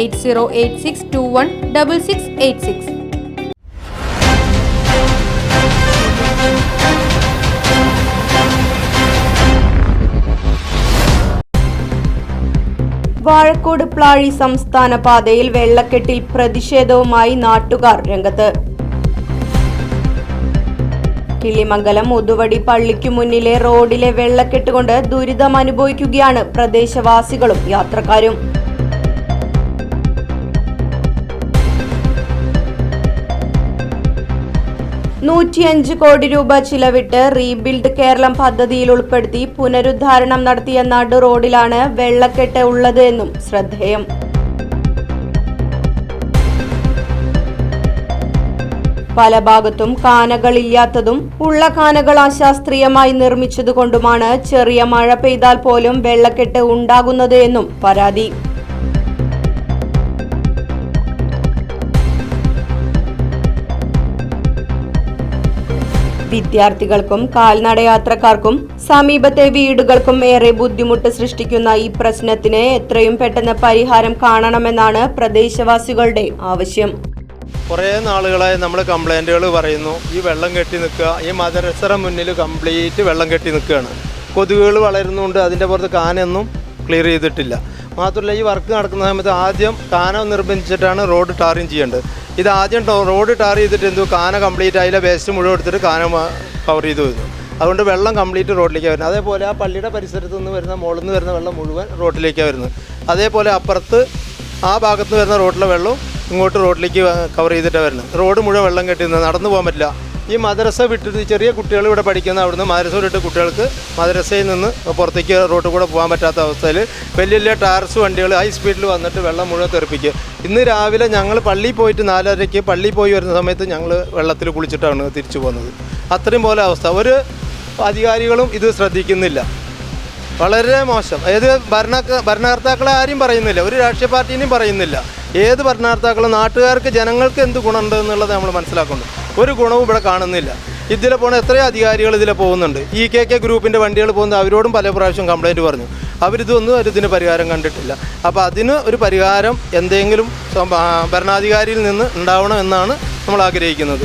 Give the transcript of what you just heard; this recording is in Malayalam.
Eight zero eight six two one double six eight six. Vazhakkode Plazhi സംസ്ഥാന പാതയിൽ വെള്ളക്കെട്ടിൽ പ്രതിഷേധവുമായി നാട്ടുകാർ രംഗത്ത്. കിളിമംഗലം മുതുവടി പള്ളിക്കു മുന്നിലെ റോഡിലെ വെള്ളക്കെട്ട് കൊണ്ട് ദുരിതം അനുഭവിക്കുകയാണ് പ്രദേശവാസികളും യാത്രക്കാരും. നൂറ്റിയഞ്ച് കോടി രൂപ ചിലവിട്ട് റീബിൽഡ് കേരളം പദ്ധതിയിൽ ഉൾപ്പെടുത്തി പുനരുദ്ധാരണം നടത്തിയ നടു റോഡിലാണ് വെള്ളക്കെട്ട് ഉള്ളത് എന്നും ശ്രദ്ധേയം. പല ഭാഗത്തും കാനകളില്ലാത്തതും ഉള്ള കാനകൾ അശാസ്ത്രീയമായി നിർമ്മിച്ചതുകൊണ്ടുമാണ് ചെറിയ മഴ പെയ്താൽ പോലും വെള്ളക്കെട്ട് ഉണ്ടാകുന്നത് എന്നും പരാതി. വിദ്യാർത്ഥികൾക്കും കാൽനടയാത്രക്കാർക്കും സമീപത്തെ വീടുകൾക്കും ഏറെ ബുദ്ധിമുട്ട് സൃഷ്ടിക്കുന്ന ഈ പ്രശ്നത്തിന് എത്രയും പെട്ടെന്ന് പരിഹാരം കാണണമെന്നാണ് പ്രദേശവാസികളുടെ ആവശ്യം. കുറേ നാളുകളായി നമ്മൾ കംപ്ലൈന്റുകൾ പറയുന്നു. ഈ വെള്ളം കെട്ടി നിൽക്കുക ഈ മദരസറ മുന്നിൽ കംപ്ലീറ്റ് വെള്ളം കെട്ടി നിൽക്കുകയാണ്. കൊതുകുകൾ വളരുന്നുണ്ട് അതിന്റെ പുറത്ത് കാനൊന്നും ക്ലിയർ ചെയ്തിട്ടില്ല. മാത്രമല്ല ഈ വർക്ക് നടക്കുന്ന സമയത്ത് ആദ്യം കാന നിർബന്ധിച്ചിട്ടാണ് റോഡ് ടാറിങ് ചെയ്യേണ്ടത്. ഇത് ആദ്യം റോഡ് ടാർ ചെയ്തിട്ട് എന്തോ കാന കംപ്ലീറ്റ് ആയില്ല വേസ്റ്റ് മുഴുവൻ എടുത്തിട്ട് കാന കവർ ചെയ്തു വരുന്നു അതുകൊണ്ട് വെള്ളം കംപ്ലീറ്റ് റോഡിലേക്ക് വരുന്നത്. അതേപോലെ ആ പള്ളിയുടെ പരിസരത്ത് നിന്ന് വരുന്ന മുകളിൽ നിന്ന് വരുന്ന വെള്ളം മുഴുവൻ റോഡിലേക്കാണ് വരുന്നത്. അതേപോലെ അപ്പുറത്ത് ആ ഭാഗത്ത് വരുന്ന റോഡിലെ വെള്ളം ഇങ്ങോട്ട് റോഡിലേക്ക് കവർ ചെയ്തിട്ടാണ് വരുന്നത്. റോഡ് മുഴുവൻ വെള്ളം കെട്ടി നടന്നു പോകാൻ പറ്റില്ല. ഈ മദ്രസ വിട്ടിട്ട് ചെറിയ കുട്ടികൾ ഇവിടെ പഠിക്കുന്ന അവിടുന്ന് മദ്രസ വിട്ടിട്ട് കുട്ടികൾക്ക് മദ്രസയിൽ നിന്ന് പുറത്തേക്ക് റോട്ടിൽ കൂടെ പോകാൻ പറ്റാത്ത അവസ്ഥയിൽ വലിയ വലിയ ടാർസ് വണ്ടികൾ ഹൈ സ്പീഡിൽ വന്നിട്ട് വെള്ളം മുഴുവൻ തെറിപ്പിക്കുക. ഇന്ന് രാവിലെ ഞങ്ങൾ പള്ളിയിൽ പോയിട്ട് നാലരയ്ക്ക് പള്ളിയിൽ പോയി വരുന്ന സമയത്ത് ഞങ്ങൾ വെള്ളത്തിൽ കുളിച്ചിട്ടാണ് തിരിച്ചു പോകുന്നത്. അത്രയും പോലെ അവസ്ഥ. ഒരു അധികാരികളും ഇത് ശ്രദ്ധിക്കുന്നില്ല. വളരെ മോശം. ഏത് ഭരണ ഭരണകർത്താക്കളെ ആരും പറയുന്നില്ല. ഒരു രാഷ്ട്രീയ പാർട്ടീനെയും പറയുന്നില്ല. ഏത് ഭരണകർത്താക്കളും നാട്ടുകാർക്ക് ജനങ്ങൾക്ക് എന്ത് ഗുണമുണ്ട് എന്നുള്ളത് നമ്മൾ മനസ്സിലാക്കുന്നുണ്ട്. ഒരു ഗുണവും ഇവിടെ കാണുന്നില്ല. ഇതിലെ പോണ എത്രയോ അധികാരികൾ ഇതിലെ പോകുന്നുണ്ട്. ഇ കെ കെ ഗ്രൂപ്പിന്റെ വണ്ടികൾ പോകുന്നത് അവരോടും പല പ്രാവശ്യം കംപ്ലൈന്റ് പറഞ്ഞു. അവരിതൊന്നും അവരിതിന് പരിഹാരം കണ്ടിട്ടില്ല. അപ്പോൾ അതിന് ഒരു പരിഹാരം എന്തെങ്കിലും ഭരണാധികാരിയിൽ നിന്ന് ഉണ്ടാവണം എന്നാണ് നമ്മൾ ആഗ്രഹിക്കുന്നത്.